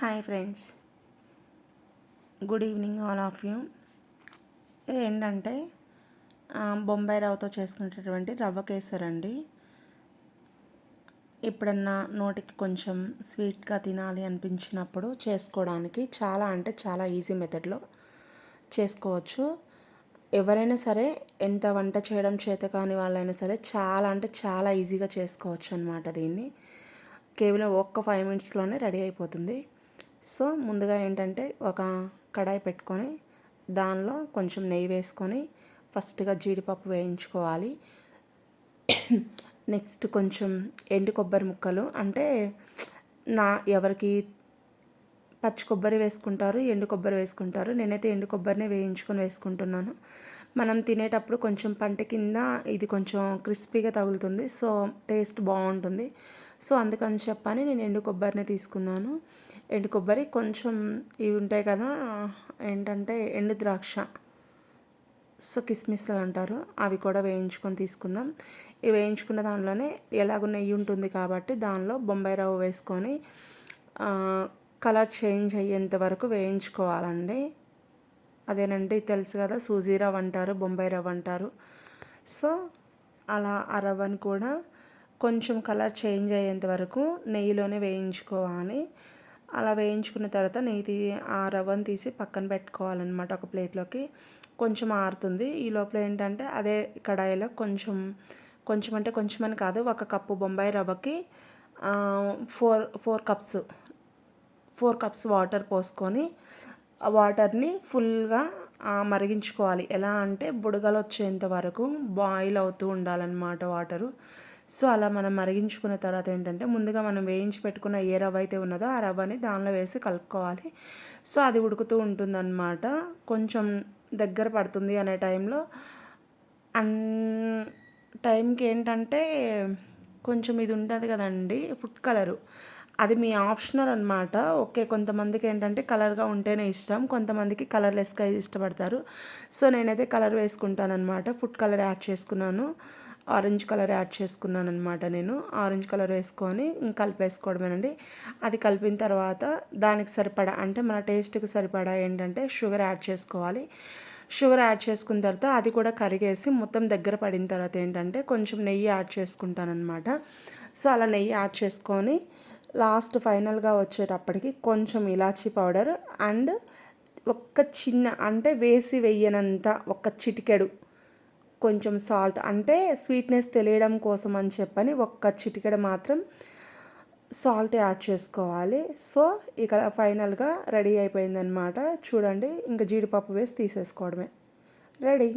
Hi friends good evening all of you ఇది ఏంటంటే బొంబాయి రవ్వతో చేసుకునేటటువంటి రవ్వ కేసర్ అండి. ఎప్పుడన్నా నోటికి కొంచెం స్వీట్గా తినాలి అనిపించినప్పుడు చేసుకోవడానికి చాలా అంటే చాలా ఈజీ మెథడ్లో చేసుకోవచ్చు. ఎవరైనా సరే ఎంత వంట చేయడం చేత కాని వాళ్ళైనా సరే చాలా అంటే చాలా ఈజీగా చేసుకోవచ్చు అనమాట దీన్ని. కేవలం ఒక్క ఫైవ్ మినిట్స్లోనే రెడీ అయిపోతుంది. సో ముందుగా ఏంటంటే ఒక కడాయి పెట్టుకొని దానిలో కొంచెం నెయ్యి వేసుకొని ఫస్ట్గా జీడిపప్పు వేయించుకోవాలి. నెక్స్ట్ కొంచెం ఎండు కొబ్బరి ముక్కలు అంటే నా ఎవరికి పచ్చి కొబ్బరి వేసుకుంటారు ఎండు కొబ్బరి వేసుకుంటారు. నేనైతే ఎండు కొబ్బరినే వేయించుకొని వేసుకుంటున్నాను. మనం తినేటప్పుడు కొంచెం పంట కింద ఇది కొంచెం క్రిస్పీగా తగులుతుంది. సో టేస్ట్ బాగుంటుంది. సో అందుకని చెప్పని నేను ఎండు కొబ్బరిని తీసుకున్నాను. ఎండు కొబ్బరి కొంచెం ఇవి ఉంటాయి కదా ఏంటంటే ఎండు ద్రాక్ష. సో కిస్మిస్లు అంటారు. అవి కూడా వేయించుకొని తీసుకుందాం. ఇవి వేయించుకున్న దానిలోనే ఎలాగో నెయ్యి ఉంటుంది కాబట్టి దానిలో బొంబాయి రవ్వ వేసుకొని కలర్ చేంజ్ అయ్యేంత వరకు వేయించుకోవాలండి. అదేనండి తెలుసు కదా సూజీ రవ్వ అంటారు బొంబాయి రవ్వ అంటారు. సో అలా ఆ రవ్వను కూడా కొంచెం కలర్ చేంజ్ అయ్యేంత వరకు నెయ్యిలోనే వేయించుకోవాలి. అలా వేయించుకున్న తర్వాత నెయ్యి ఆ రవ్వను తీసి పక్కన పెట్టుకోవాలన్నమాట ఒక ప్లేట్లోకి. కొంచెం ఆరుతుంది. ఈ లోపల ఏంటంటే అదే కడాయిలో కొంచెం కొంచెం అంటే కొంచెం అని కాదు ఒక cup Bombay రవ్వకి four four cups four cups water పోసుకొని ఆ వాటర్ని ఫుల్గా మరిగించుకోవాలి. ఎలా అంటే బుడగలు వచ్చేంత వరకు బాయిల్ అవుతూ ఉండాలన్నమాట వాటరు. సో అలా మనం మరిగించుకున్న తర్వాత ఏంటంటే ముందుగా మనం వేయించి పెట్టుకున్న ఏ రవ్వ అయితే ఉన్నదో ఆ రవ్వని దానిలో వేసి కలుపుకోవాలి. సో అది ఉడుకుతూ ఉంటుందన్నమాట. కొంచెం దగ్గర పడుతుంది అనే టైంలో. అన్ టైంకి ఏంటంటే కొంచెం ఇది ఉంటుంది కదండి ఫుడ్ కలరు. అది మీ ఆప్షనల్ అనమాట ఓకే కొంతమందికి ఏంటంటే కలర్గా ఉంటేనే ఇష్టం కొంతమందికి కలర్లెస్గా ఇష్టపడతారు. సో నేనైతే కలర్ వేసుకుంటాను అనమాట ఫుడ్ కలర్ యాడ్ చేసుకున్నాను. ఆరెంజ్ కలర్ యాడ్ చేసుకున్నాను అనమాట నేను. ఆరెంజ్ కలర్ వేసుకొని కలిపేసుకోవడమేనండి. అది కలిపిన తర్వాత దానికి సరిపడా అంటే మన టేస్ట్కి సరిపడా ఏంటంటే షుగర్ యాడ్ చేసుకోవాలి. షుగర్ యాడ్ చేసుకున్న తర్వాత అది కూడా కరిగేసి మొత్తం దగ్గర పడిన తర్వాత ఏంటంటే కొంచెం నెయ్యి యాడ్ చేసుకుంటానమాట సో అలా నెయ్యి యాడ్ చేసుకొని లాస్ట్ ఫైనల్గా వచ్చేటప్పటికి కొంచెం ఇలాచీ పౌడర్ అండ్ ఒక్క చిన్న అంటే వేసి వెయ్యనంత ఒక్క చిటికెడు కొంచెం సాల్ట్ అంటే స్వీట్నెస్ తెలియడం కోసం అని చెప్పని ఒక్క చిటికెడ మాత్రం సాల్ట్ యాడ్ చేసుకోవాలి. సో ఇక ఫైనల్గా రెడీ అయిపోయిందనమాట చూడండి ఇంకా జీడిపప్పు వేసి తీసేసుకోవడమే. రెడీ